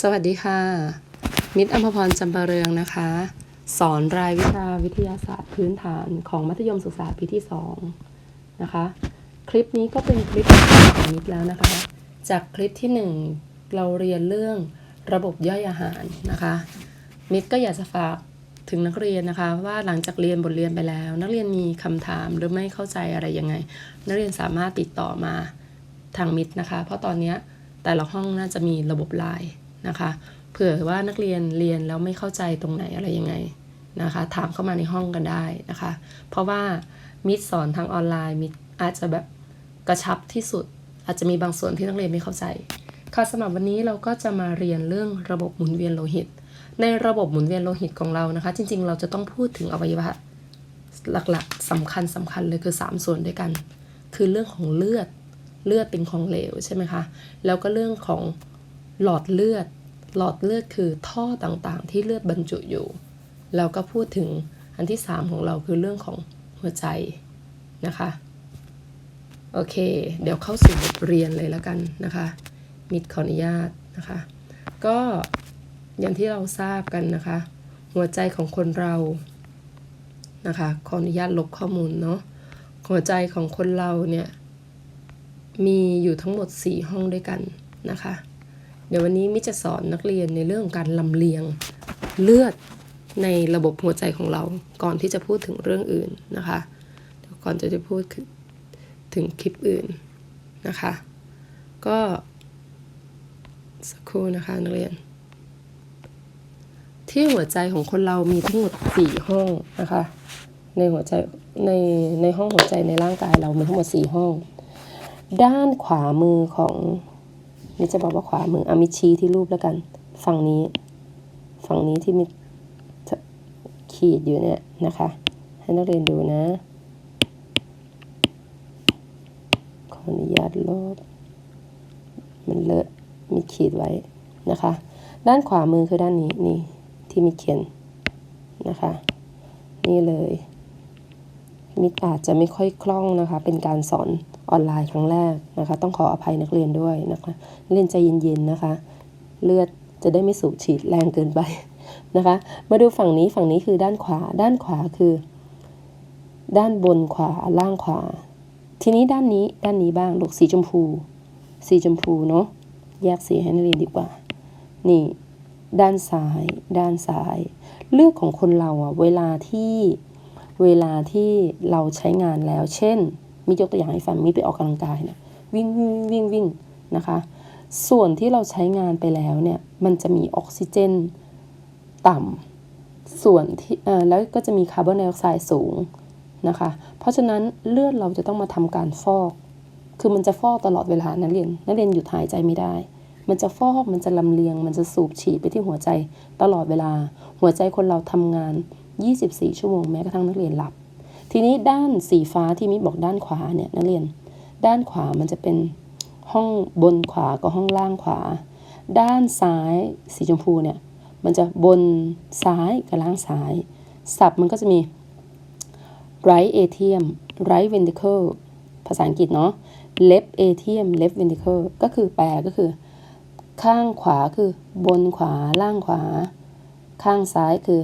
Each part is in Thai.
สวัสดีค่ะ มิตรอมพรจำปาเรืองนะคะ สอนรายวิชาวิทยาศาสตร์พื้นฐานของมัธยมศึกษาปีที่2นะคะ คลิปนี้ก็เป็นคลิปของมิตรแล้วนะคะ จากคลิปที่ 1 เราเรียนเรื่องระบบย่อยอาหารนะคะ มิตรก็อยากจะฝากถึงนักเรียนนะคะ ว่าหลังจากเรียนบทเรียนไปแล้ว นักเรียนมีคำถามหรือไม่เข้าใจอะไรยังไง นักเรียนสามารถติดต่อมาทางมิตรนะคะ เพราะตอนนี้แต่ละห้องน่าจะมีระบบไลน์ นะคะ เผื่อว่านักเรียนเรียนแล้วไม่เข้าใจตรงไหนอะไรยังไงนะคะ ถามเข้ามาในห้องกันได้นะคะ เพราะว่ามิตรสอนทางออนไลน์มิตรอาจจะแบบกระชับที่สุด อาจจะมีบางส่วนที่นักเรียนไม่เข้าใจ ค่ะสำหรับวันนี้เราก็จะมาเรียนเรื่องระบบหมุนเวียนโลหิต ในระบบหมุนเวียนโลหิตของเรานะคะ จริง ๆ เราจะต้องพูดถึงอวัยวะหลักๆสำคัญสำคัญเลยคือ 3 ส่วนด้วยกัน คือเรื่องของเลือดเลือดเป็นของเหลวใช่ไหมคะ แล้วก็เรื่องของ หลอดเลือด หลอดเลือดคือท่อต่างๆ ที่เลือดบรรจุอยู่ แล้วก็พูดถึงอันที่ 3 ของเราคือเรื่องของหัวใจนะคะ โอเค เดี๋ยวเข้าสู่บทเรียนเลยแล้วกันนะคะ มิดขออนุญาตนะคะ ก็อย่างที่เราทราบกันนะคะ หัวใจของคนเรานะคะขออนุญาตลบข้อมูลเนาะหัวใจของคนเราเนี่ยมีอยู่ทั้งหมด 4 ห้องด้วยกันนะคะ เดี๋ยววันนี้มิจะสอนนักเรียนในเรื่องของการลำเลียงเลือดในระบบหัวใจของเราก่อนที่จะพูดถึงเรื่องอื่นนะคะก่อนจะจะพูดถึงคลิปอื่นนะคะ ก็สักครู่นะคะนักเรียน ที่หัวใจของคนเรามีทั้งหมด 4 ห้องนะคะ ในหัวใจในในห้องหัวใจในร่างกายเรามีทั้งหมด 4 ห้อง ด้านขวามือของี่จะบอกว่าขวามืออามิชีที่รูปแล้วกัน ฝั่งนี้ ฝั่งนี้ที่มีขีดอยู่เนี่ยนะคะ ให้นักเรียนดูนะ ขออนุญาตลบ มันเลอะมีขีดไว้นะคะ ด้านขวามือคือด้านนี้นี่ที่มีเขียนนะคะ นี่เลยมิอาจจะไม่ค่อยคล่องนะคะ เป็นการสอน ออนไลน์ครั้งแรกนะคะ ต้องขออภัยนักเรียนด้วยนะคะเล่นใจเย็นๆนะคะ เลือดจะได้ไม่สูบฉีดแรงเกินไปนะคะ มาดูฝั่งนี้ฝั่งนี้คือด้านขวา ด้านขวาคือ ด้านบนขวาล่างขวา ทีนี้ด้านนี้ด้านนี้บ้างลูกสีชมพู สีชมพูเนาะแยกสีให้นักเรียนดีกว่า นี่ ด้านซ้าย ด้านซ้าย เลือดของคนเราอะเวลาที่เวลาที่เราใช้งานแล้ว เช่น มียกตัวอย่างให้ฟังมีไปออกกำลังกายนะวิ่งวิ่งวิ่งวิ่งนะคะ ส่วนที่เราใช้งานไปแล้วเนี่ยมันจะมีออกซิเจนต่ำส่วนที่เอ่อแล้วก็จะมีคาร์บอนไดออกไซด์สูงนะคะ เพราะฉะนั้นเลือดเราจะต้องมาทำการฟอก คือมันจะฟอกตลอดเวลานักเรียนนักเรียนหยุดหายใจไม่ได้ มันจะฟอกมันจะลำเลียง มันจะสูบฉีดไปที่หัวใจตลอดเวลา หัวใจคนเราทำงาน 24 ชั่วโมงแม้กระทั่งนักเรียนหลับ ทีนี้ด้านสีฟ้าที่มิบอกด้านขวาเนี่ยนักเรียน ด้านขวามันจะเป็นห้องบนขวากับห้องล่างขวา ด้านซ้ายสีชมพูเนี่ยมันจะบนซ้ายกับล่างซ้ายศัพท์มันก็จะมี right atrium right ventricle ภาษาอังกฤษเนาะ left atrium left ventricle ก็คือแปลก็คือ ข้างขวาคือบนขวาล่างขวา ข้างซ้ายคือ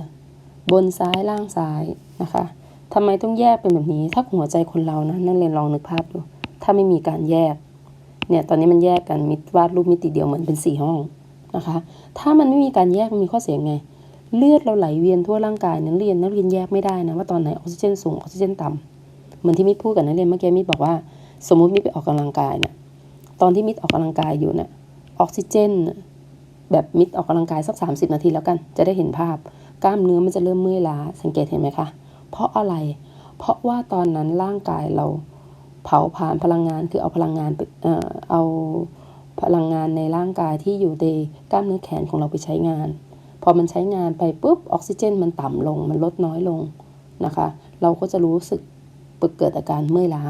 บนซ้ายล่างซ้ายนะคะ ทำไมต้องแยกเป็นแบบนี้ ถ้าหัวใจคนเรานะนักเรียนลองนึกภาพดู ถ้าไม่มีการแยก เนี่ย ตอนนี้มันแยกกันมิดวาดรูปมิติเดียวเหมือนเป็นสี่ห้องนะคะ ถ้ามันไม่มีการแยกมันมีข้อเสียไง เลือดเราไหลเวียนทั่วร่างกายนักเรียนนักเรียนแยกไม่ได้นะว่าตอนไหนออกซิเจนสูงออกซิเจนต่ำเหมือนที่มิดพูดกับนักเรียนเมื่อกี้มิดบอกว่า สมมุติมิดไปออกกำลังกายเนะตอนที่มิดออกกำลังกายอยู่เนะ่ะออกซิเจน แบบมิดออกกำลังกายสัก 30 นาทีแล้วกัน จะได้เห็นภาพ กล้ามเนื้อมันจะเริ่มเมื่อยล้าสังเกตเห็นไหมคะ เพราะอะไร เพราะว่าตอนนั้นร่างกายเราเผาผ่านพลังงานคือเอาพลังงานไปเอ่อเอาพลังงานในร่างกายที่อยู่ในกล้ามเนื้อแขนของเราไปใช้งาน พอมันใช้งานไปปุ๊บออกซิเจนมันต่ำลง มันลดน้อยลงนะคะ เราก็จะรู้สึกเกิดอาการเมื่อยล้า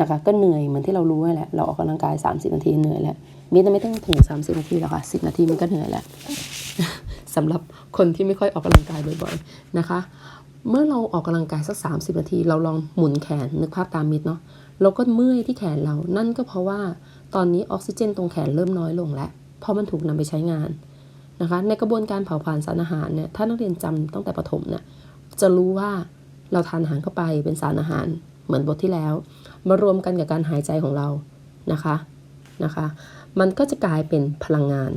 นะคะ ก็เหนื่อยเหมือนที่เรารู้แหละ เราออกกำลังกาย 30 นาทีเหนื่อยแล้วมิไม่ต้องถึง 30 นาทีหรอกค่ะ 10 นาทีมันก็เหนื่อยแล้วสำหรับคนที่ไม่ค่อยออกกำลังกายบ่อยๆนะคะ เมื่อเราออกกำลังกายสัก 30 นาที เราลองหมุนแขนนึกภาพตามมิดเนาะเราก็เมื่อยที่แขนเรา นั่นก็เพราะว่าตอนนี้ออกซิเจนตรงแขนเริ่มน้อยลงแล้วพราะมันถูกนำไปใช้งานนะคะ ในกระบวนการเผาผลาญสารอาหารเนี่ยถ้านักเรียนจำตั้งแต่ประถมเนี่ยจะรู้ว่าเราทานอาหารเข้าไปเป็นสารอาหารเหมือนบทที่แล้ว มารวมกันกับการหายใจของเรานะคะนะคะ มันก็จะกลายเป็นพลังงาน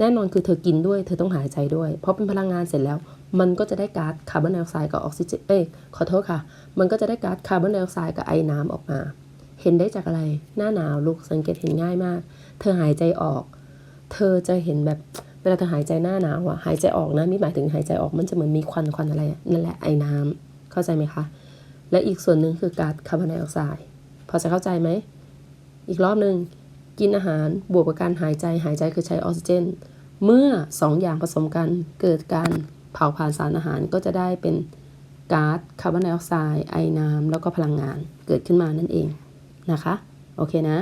แน่นอนคือเธอกินด้วย เธอต้องหายใจด้วย เพราะเป็นพลังงานเสร็จแล้ว มันก็จะได้ก๊าซคาร์บอนไดออกไซด์กับออกซิเจนเอ้ยขอโทษค่ะ มันก็จะได้ก๊าซคาร์บอนไดออกไซด์กับไอ้น้ำออกมา เห็นได้จากอะไร หน้าหนาวลูกสังเกตเห็นง่ายมาก เธอหายใจออก เธอจะเห็นแบบเวลาเธอหายใจหน้าหนาวอะหายใจออกนะไม่หมายถึงหายใจออกมันจะเหมือนมีควันควันอะไรนั่นแหละไอ้น้ำเข้าใจไหมคะ และอีกส่วนหนึ่งคือก๊าซคาร์บอนไดออกไซด์พอจะเข้าใจไหมอีกรอบหนึ่งกินอาหารบวกกับการหายใจหายใจคือใช้ออกซิเจน เมื่อสองอย่างผสมกันเกิดการเผาผลาญสารอาหารก็จะได้เป็นก๊าซคาร์บอนไดออกไซด์ไอน้ำแล้วก็พลังงานเกิดขึ้นมานั่นเองนะคะ โอเคนะ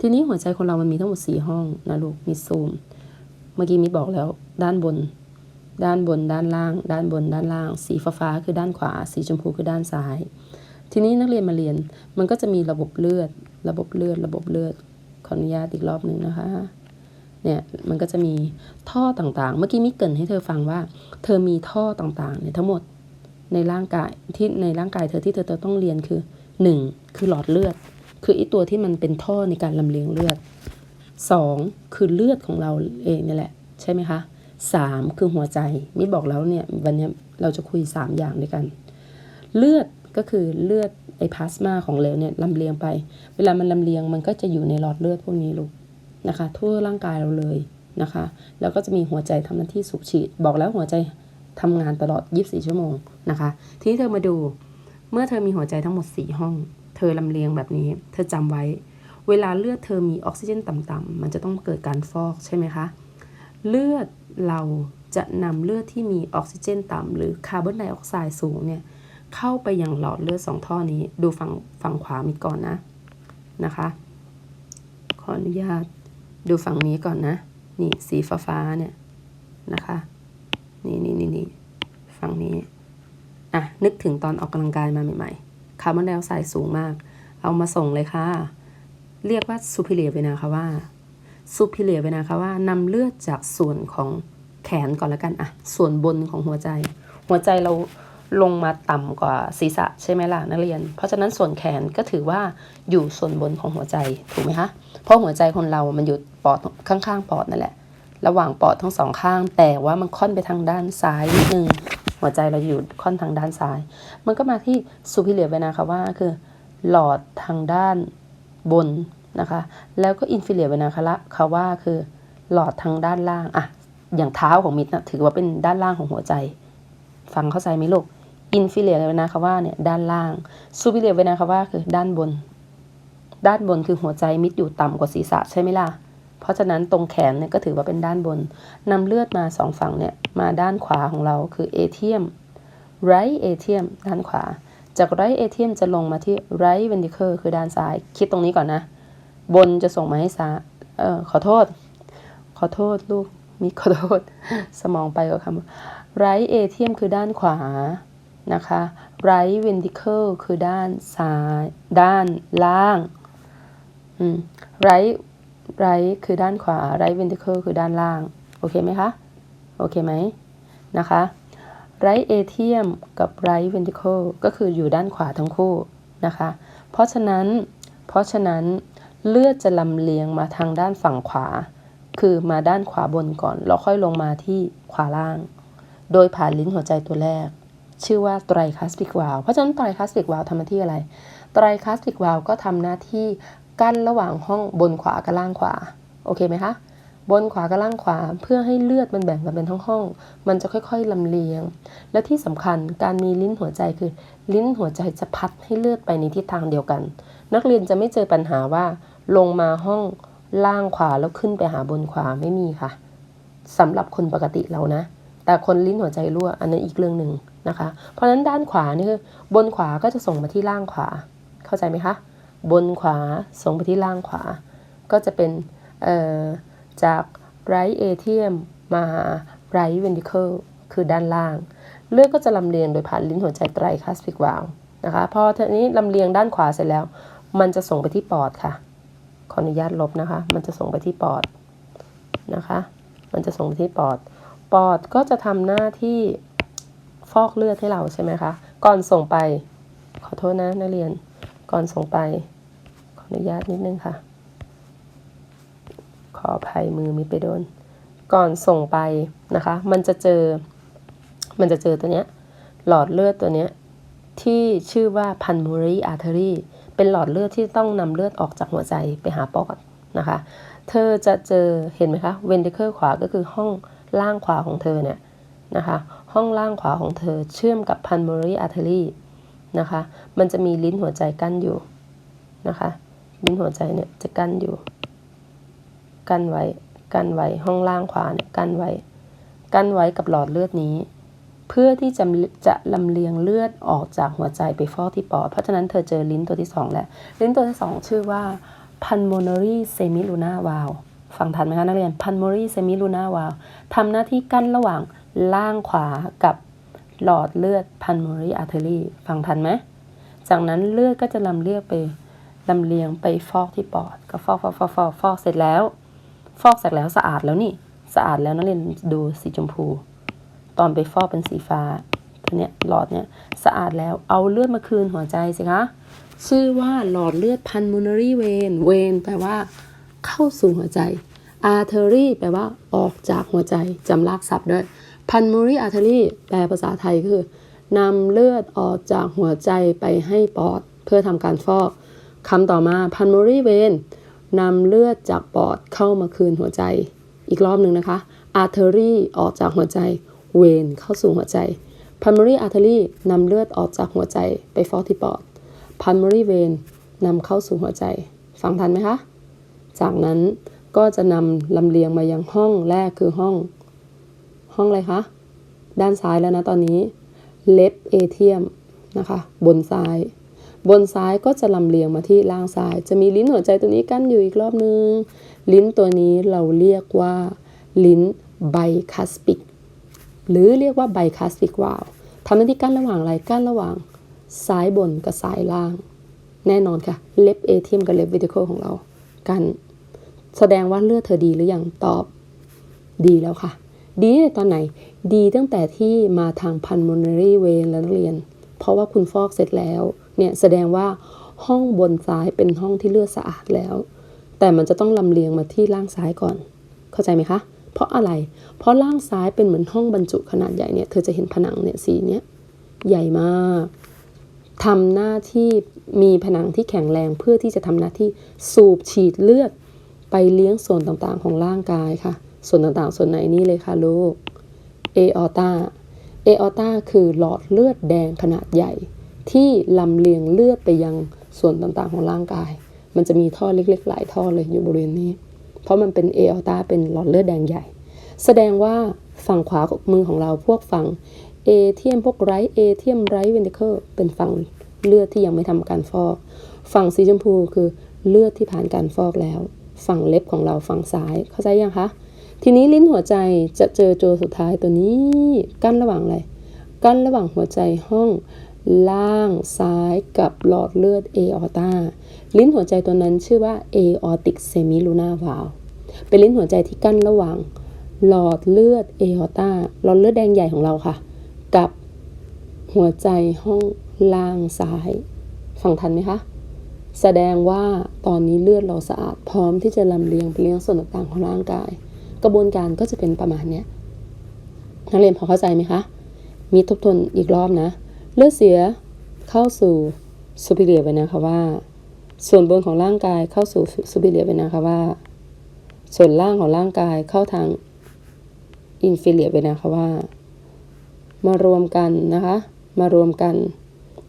ทีนี้หัวใจคนเรามันมีทั้งหมด 4 ห้องนะลูกมีซูม เมื่อกี้มิบอกแล้วด้านบน ด้านบนด้านล่าง ด้านบนด้านล่าง สีฟ้าฟาคือด้านขวา สีชมพูคือด้านซ้าย ทีนี้นักเรียนมาเรียนมันก็จะมีระบบเลือด ระบบเลือด ระบบเลือดขออนุญาตอีกรอบหนึ่งนะคะ เนี่ยมันก็จะมีท่อต่างๆ เมื่อกี้มิเกินให้เธอฟังว่า เธอมีท่อต่างๆเนี่ยทั้งหมดในร่างกายที่ในร่างกายเธอที่เธอต้องเรียนคือหนึ่งคือหลอดเลือด คือไอตัวที่มันเป็นท่อในการลำเลียงเลือดสองคือเลือดของเราเองนี่แหละ ใช่ไหมคะสามคือหัวใจมิบอกแล้วเนี่ยวันนี้เราจะคุยสามอย่างด้วยกัน เลือดก็คือเลือดไอพลาสมาของเหลวเนี่ยลำเลียงไป เวลามันลำเลียงมันก็จะอยู่ในหลอดเลือดพวกนี้ลูก นะคะ ทั่วร่างกายเราเลยนะคะ แล้วก็จะมีหัวใจทำหน้าที่สูบฉีด บอกแล้วหัวใจทำงานตลอด 24 ชั่วโมงนะคะ ทีนี้เธอมาดู เมื่อเธอมีหัวใจทั้งหมด 4 ห้อง เธอลำเลียงแบบนี้ เธอจำไว้ เวลาเลือดเธอมีออกซิเจนต่ำๆมันจะต้องเกิดการฟอกใช่ไหมคะ เลือดเราจะนำเลือดที่มีออกซิเจนต่ำหรือคาร์บอนไดออกไซด์สูงเนี่ยเข้าไปยังหลอดเลือดสองท่อนี้ ดูฝั่งฝั่งขวามิดก่อนนะนะคะ ขออนุญาต ดูฝั่งนี้ก่อนนะ นี่สีฟ้าฟ้าเนี่ยนะคะ นี่นี่นี่นี่ฝั่งนี้ อะ นึกถึงตอนออกกำลังกายมาใหม่ๆ คาร์บอนไดออกไซด์สูงมาก เอามาส่งเลยค่ะ เรียกว่าซูพิเลียเวนาคาว่าซูพิเลียเวนาคาว่านำเลือดจากส่วนของแขนก่อนล้วกัน อะ ส่วนบนของหัวใจ หัวใจเรา ลงมาต่ำกว่าศีรษะใช่ไหมล่ะนักเรียน เพราะฉะนั้นส่วนแขนก็ถือว่าอยู่ส่วนบนของหัวใจถูกไหมคะ เพราะหัวใจคนเรามันอยู่ปอดข้างๆปอดนั่นแหละ ระหว่างปอดทั้งสองข้าง แต่ว่ามันค่อนไปทางด้านซ้ายนิดนึงหัวใจเราอยู่ค่อนทางด้านซ้าย มันก็มาที่ซูพิเลียเวนาคาว่าคือหลอดทางด้านบนนะคะ แล้วก็อินฟิเลียเวนาคาละคาว่าคือหลอดทางด้านล่างอะอย่างเท้าของมิดนะถือว่าเป็นด้านล่างของหัวใจ ฟังเข้าใจไหมลูก อินฟิเลียเวนาคาว่าเนี่ยด้านล่างซูพิเลียเวนาคาว่าคือด้านบน ด้านบนคือหัวใจมิดอยู่ต่ำกว่าศีรษะใช่ไหมล่ะ เพราะฉะนั้นตรงแขนเนี่ยก็ถือว่าเป็นด้านบนนำเลือดมาสองฝั่งเนี่ยมาด้านขวาของเราคือเอเทียม right atrium ด้านขวา จาก right atrium จะลงมาที่ right ventricle คือด้านซ้าย คิดตรงนี้ก่อนนะ บนจะส่งมาให้ซ้ายเออขอโทษ ขอโทษลูกมีขอโทษ สมองไปกับคำว่า right atrium คือด้านขวา นะคะ right ventricle คือด้านซ้าย ด้านล่าง right right คือด้านขวา right ventricle คือด้านล่าง โอเคไหมคะ โอเคไหมนะคะ right atrium กับ right ventricle ก็คืออยู่ด้านขวาทั้งคู่นะคะ เพราะฉะนั้น เพราะฉะนั้นเลือดจะลำเลียงมาทางด้านฝั่งขวา คือมาด้านขวาบนก่อน แล้วค่อยลงมาที่ขวาล่าง โดยผ่านลิ้นหัวใจตัวแรก ชื่อว่าไตรคลาสติกวาลเพราะฉะนั้นไตรคลาสติกวาลทำหน้าที่อะไร ไตรคลาสติกวาลก็ทำหน้าที่กั้นระหว่างห้องบนขวากับล่างขวา โอเคไหมคะ บนขวากับล่างขวาเพื่อให้เลือดมันแบ่งกันเป็นทั้งห้องมันจะค่อยๆลำเลียง และที่สำคัญการมีลิ้นหัวใจคือ ลิ้นหัวใจจะพัดให้เลือดไปในทิศทางเดียวกัน นักเรียนจะไม่เจอปัญหาว่า ลงมาห้องล่างขวาแล้วขึ้นไปหาบนขวาไม่มีค่ะสำหรับคนปกติเรานะ แต่คนลิ้นหัวใจรั่วอันนั้นอีกเรื่องหนึ่ง นะคะ เพราะฉะนั้นด้านขวานี่คือบนขวาก็จะส่งมาที่ล่างขวา เข้าใจไหมคะ บนขวาส่งไปที่ล่างขวา ก็จะเป็นจาก right atrium มา right ventricle คือด้านล่าง เลือดก็จะลำเลียงโดยผ่านลิ้นหัวใจไตรคาสปิกวาลนะคะพอทีนี้ลำเลียงด้านขวาเสร็จแล้ว มันจะส่งไปที่ปอดค่ะ ขออนุญาตลบนะคะ มันจะส่งไปที่ปอดนะคะ มันจะส่งไปที่ปอด ปอดก็จะทำหน้าที่ ฟอกเลือดให้เราใช่ไหมคะ ก่อนส่งไป ขอโทษนะนักเรียน ก่อนส่งไป ขออนุญาตนิดนึงค่ะ ขออภัยมือมีไปโดน ก่อนส่งไปนะคะ มันจะเจอ มันจะเจอตัวเนี้ย หลอดเลือดตัวเนี้ย ที่ชื่อว่า pulmonary artery เป็นหลอดเลือดที่ต้องนำเลือดออกจากหัวใจไปหาปอดนะคะ เธอจะเจอเห็นไหมคะ ventricle ขวาก็คือห้องล่างขวาของเธอเนี่ยนะคะ ห้องล่างขวาของเธอเชื่อมกับ pulmonary artery นะคะ มันจะมีลิ้นหัวใจกั้นอยู่นะคะ ลิ้นหัวใจเนี่ยจะกั้นอยู่ กั้นไว้ กั้นไว้ ห้องล่างขวาเนี่ยกั้นไว้ กั้นไว้กับหลอดเลือดนี้ เพื่อที่จะจะลำเลียงเลือดออกจากหัวใจไปฟอกที่ปอด เพราะฉะนั้นเธอเจอลิ้นตัวที่สองแล้ว ลิ้นตัวที่สองชื่อว่า pulmonary semilunar valve ฟังทันไหมคะนักเรียน pulmonary semilunar valve ทำหน้าที่กั้นระหว่างล่างขวากับหลอดเลือด pulmonary artery ฟังทันไหมจากนั้นเลือดก็จะลำเลียงไปลำเลียงไปฟอกที่ปอด ก็ฟอกฟอกฟอกฟอกฟอกเสร็จแล้ว ฟอกเสร็จแล้วสะอาดแล้วนี่สะอาดแล้วนักเรียนดูสีชมพู ตอนไปฟอกเป็นสีฟ้าตัวเนี้ยหลอดเนี้ยสะอาดแล้วเอาเลือดมาคืนหัวใจสิคะชื่อว่าหลอดเลือด pulmonary vein vein แปลว่า เข้าสู่หัวใจ artery แปลว่าออกจากหัวใจจำลากศัพท์ด้วย pulmonary artery แปลภาษาไทยคือนำเลือดออกจากหัวใจไปให้ปอดเพื่อทำการฟอกคำต่อมา pulmonary vein นำเลือดจากปอดเข้ามาคืนหัวใจ อีกรอบหนึ่งนะคะ artery ออกจากหัวใจ vein เข้าสู่หัวใจ pulmonary artery นำเลือดออกจากหัวใจไปฟอกที่ปอด pulmonary vein นำเข้าสู่หัวใจ ฟังทันไหมคะ จากนั้นก็จะนำลำเลียงมายังห้องแรกคือห้อง ห้องอะไรคะ ด้านซ้ายแล้วนะตอนนี้ left atrium นะคะ บนซ้าย บนซ้ายก็จะลำเลียงมาที่ล่างซ้าย จะมีลิ้นหัวใจตัวนี้กั้นอยู่อีกรอบนึง ลิ้นตัวนี้เราเรียกว่า ลิ้นไบคัสปิก หรือเรียกว่าไบคัสปิกวาลทำหน้าที่กั้นระหว่างอะไรกั้นระหว่างซ้ายบนกับซ้ายล่าง แน่นอนค่ะ left atrium กับ left ventricle ของเรา กันแสดงว่าเลือดเธอดีหรือยังตอบ ดีแล้วค่ะ ดีในตอนไหน ดีตั้งแต่ที่มาทาง pulmonary vein แล้วนักเรียน เพราะว่าคุณฟอกเสร็จแล้ว เนี่ยแสดงว่าห้องบนซ้ายเป็นห้องที่เลือดสะอาดแล้ว แต่มันจะต้องลำเลียงมาที่ล่างซ้ายก่อน เข้าใจไหมคะ เพราะอะไร เพราะล่างซ้ายเป็นเหมือนห้องบรรจุขนาดใหญ่เนี่ย เธอจะเห็นผนังเนี่ยสีเนี้ยใหญ่มาก ทำหน้าที่มีผนังที่แข็งแรงเพื่อที่จะทำหน้าที่สูบฉีดเลือด ไปเลี้ยงส่วนต่างๆของร่างกายค่ะ ส่วนต่างๆ ส่วนไหนนี่เลยค่ะลูกเอออตาเอออตาคือหลอดเลือดแดงขนาดใหญ่ ที่ลำเลียงเลือดไปยังส่วนต่างๆของร่างกาย มันจะมีท่อเล็กๆ หลายท่อเลยอยู่บริเวณนี้ เพราะมันเป็นเอออตาเป็นหลอดเลือดแดงใหญ่ แสดงว่าฝั่งขวาของมือของเราพวกฝั่ง เอเทียมพวกไรเอเทียมไรเวนติเคิลเป็นฝั่งเลือดที่ยังไม่ทำการฟอก ฝั่งสีชมพูคือเลือดที่ผ่านการฟอกแล้ว ฝั่งเล็บของเราฝั่งซ้ายเข้าใจยังคะ ทีนี้ลิ้นหัวใจจะเจอตัวสุดท้ายตัวนี้ กั้นระหว่างอะไร กั้นระหว่างหัวใจห้อง ล่างซ้ายกับหลอดเลือดเอออตาลิ้นหัวใจตัวนั้นชื่อว่า aortic semilunar valve เป็นลิ้นหัวใจที่กั้นระหว่าง หลอดเลือดเออตาหลอดเลือดแดงใหญ่ของเราค่ะ กับหัวใจห้องล่างซ้าย ฟังทันไหมคะ แสดงว่าตอนนี้เลือดเราสะอาดพร้อมที่จะลำเลียงไปเลี้ยงส่วนต่างๆของร่างกาย กระบวนการก็จะเป็นประมาณนี้นักเรียนพอเข้าใจไหมคะ มีทบทวนอีกรอบนะ เลือดเสียเข้าสู่ superior vena cava ส่วนบนของร่างกายเข้าสู่ superior vena cava ส่วนล่างของร่างกายเข้าทาง inferior vena cava มารวมกันนะคะ มารวมกัน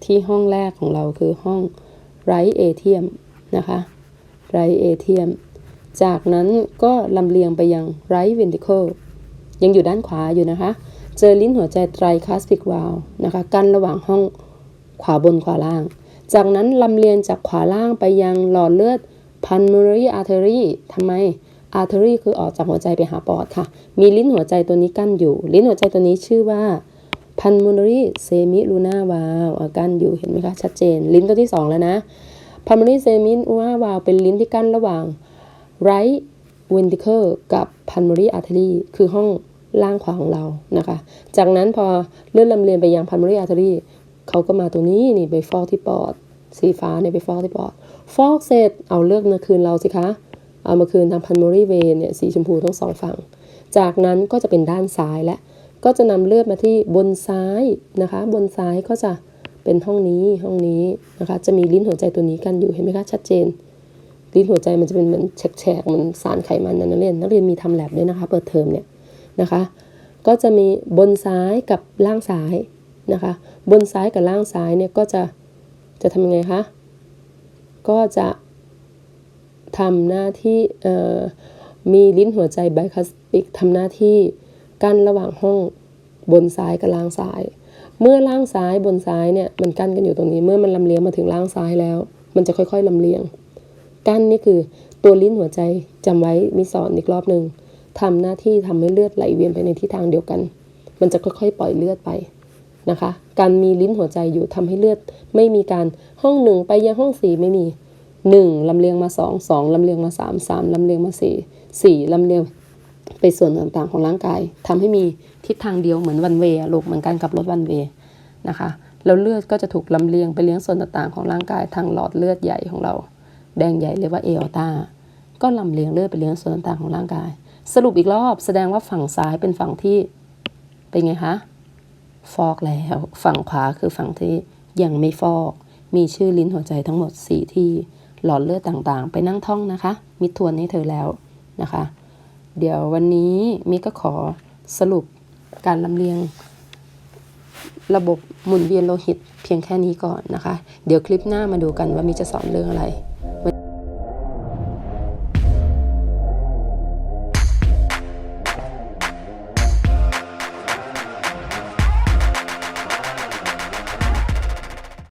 ที่ห้องแรกของเราคือห้อง right atrium นะคะ right atrium จากนั้นก็ลำเลียงไปยัง right ventricle ยังอยู่ด้านขวาอยู่นะคะ เจอลิ้นหัวใจ tricuspid valve นะคะกั้นระหว่างห้องขวาบนขวาล่าง จากนั้นลำเลียงจากขวาล่างไปยังหลอดเลือด pulmonary artery ทำไม artery คือออกจากหัวใจไปหาปอดค่ะ มีลิ้นหัวใจตัวนี้กั้นอยู่ ลิ้นหัวใจตัวนี้ชื่อว่า pulmonary semilunar valve อะกั้นอยู่เห็นไหมคะชัดเจน ลิ้นตัวที่สองแล้วนะ pulmonary semilunar valve เป็นลิ้นที่กั้นระหว่าง right ventricle กับ pulmonary artery คือห้องล่างขวาของเรานะคะ จากนั้นพอเลื่อนลำเลียงไปยังพันม a รีอาร์เทอรี่เขาก็มาตรงนี้นี่ไปฟอกที่ปอด สีฟ้าเนี่ยไปฟอกที่ปอด ฟอกเสร็จเอาเลือกมาคืนเราสิคะเอามาคืนทางพันม a รีเวนเนี่ยสีชมพูทั้งสองฝั่ง จากนั้นก็จะเป็นด้านซ้ายและ ก็จะนำเลือดมาที่บนซ้ายนะคะ บนซ้ายก็จะเป็นห้องนี้ห้องนี้นะคะ จะมีลิ้นหัวใจตัวนี้กันอยู่เห็นไหมคะชัดเจน ลิ้นหัวใจมันจะเป็นเหมือนแฉกๆเหมือนสารไขมันนะนักเรียนนักเรียนมีทำแลบด้วยนะคะ เปิดเทอมเนี่ยนะคะ ก็จะมีบนซ้ายกับล่างซ้ายนะคะ บนซ้ายกับล่างซ้ายเนี่ยก็จะจะทำยังไงคะก็จะทำหน้าที่มีลิ้นหัวใจไบคัสปิกทำหน้าที่ กั้นระหว่างห้องบนซ้ายกับล่างซ้าย เมื่อล่างซ้ายบนซ้ายเนี่ยมันกั้นกันอยู่ตรงนี้ เมื่อมันลำเลียงมาถึงล่างซ้ายแล้ว มันจะค่อยๆลำเลียง กั้นนี่คือตัวลิ้นหัวใจจำไว้มีสอนอีกรอบหนึ่งทำหน้าที่ทำให้เลือดไหลเวียนไปในทิศทางเดียวกัน มันจะค่อยๆ ปล่อยเลือดไปนะคะ การมีลิ้นหัวใจอยู่ทำให้เลือดไม่มีการห้องหนึ่งไปยังห้องสี่ไม่มีหนึ่งลำเลียงมาสองสองลำเลียงมาสามสามลำเลียงมาสี่สี่ลำเลียง ไปส่วนต่างๆของร่างกายทำให้มีทิศทางเดียวเหมือนวันเวย์ลูกเหมือนการขับรถวันเวย์นะคะแล้วเลือดก็จะถูกลำเลียงไปเลี้ยงส่วนต่างๆของร่างกายทางหลอดเลือดใหญ่ของเรา แดงใหญ่เรียกว่าเอลตาก็ลำเลียงเลือดไปเลี้ยงส่วนต่างๆของร่างกาย สรุปอีกรอบแสดงว่าฝั่งซ้ายเป็นฝั่งที่เป็นไงคะฟอกแล้ว ฝั่งขวาคือฝั่งที่ยังไม่ฟอก มีชื่อลิ้นหัวใจทั้งหมด 4 ที่หลอดเลือดต่างๆ ไปนั่งท่องนะคะ มิทวนให้เธอแล้วนะคะ เดี๋ยววันนี้มิก็ขอสรุปการลำเลียง ระบบหมุนเวียนโลหิตเพียงแค่นี้ก่อนนะคะ เดี๋ยวคลิปหน้ามาดูกันว่ามิจะสอนเรื่องอะไร